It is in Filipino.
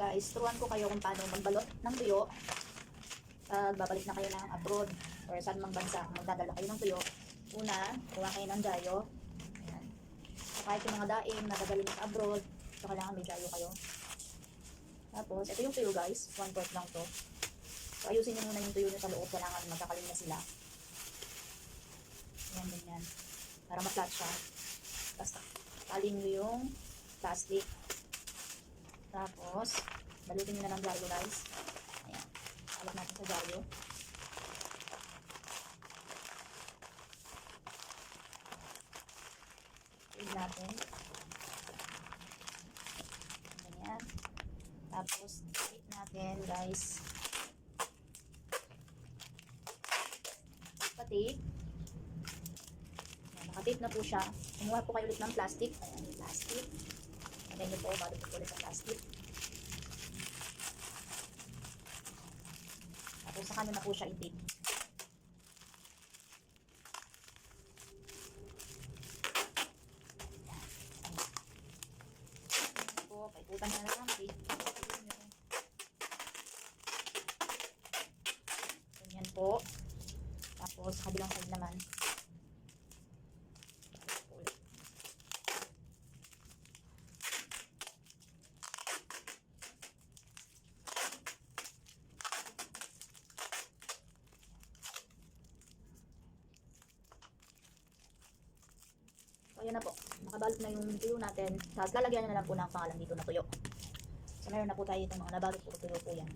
guys, turuan ko kayo kung paano magbalot ng tuyo. Pag babalik na kayo ng abroad or saan mang bansa, magdadala kayo ng tuyo. Una, kuha kayo ng dayo. Ayan. So, kahit yung mga daing na dadalhin sa abroad, so kailangan may dayo kayo. Tapos, ito yung tuyo guys. One quart lang to. So, ayusin nyo muna yung tuyo nyo sa loob. Kailangan magkakalim na sila. Ayan, ganyan. Para ma-flat siya. Tapos, talin nyo yung plastic. Tapos, balutin nyo na ng dyaryo guys. Ayan. Alat natin sa dyaryo. Feed natin. Ganyan. Tapos, tape natin guys. Patape. Ayan, nakatape na po siya. Kumuha po kayo ulit ng plastic. Ayan, plastic. Po, balot po ulit sa plastic. Tapos nyo na po siya. Ayan po, paikutan na lang. Ganyan po. Tapos, kabilang side naman. So, ayan na po. Nakabalot na yung tuyo natin. Tapos, lalagyan na lang po ng pangalan dito na tuyo. So, meron na po tayo itong mga nabalot po tuyo po yan.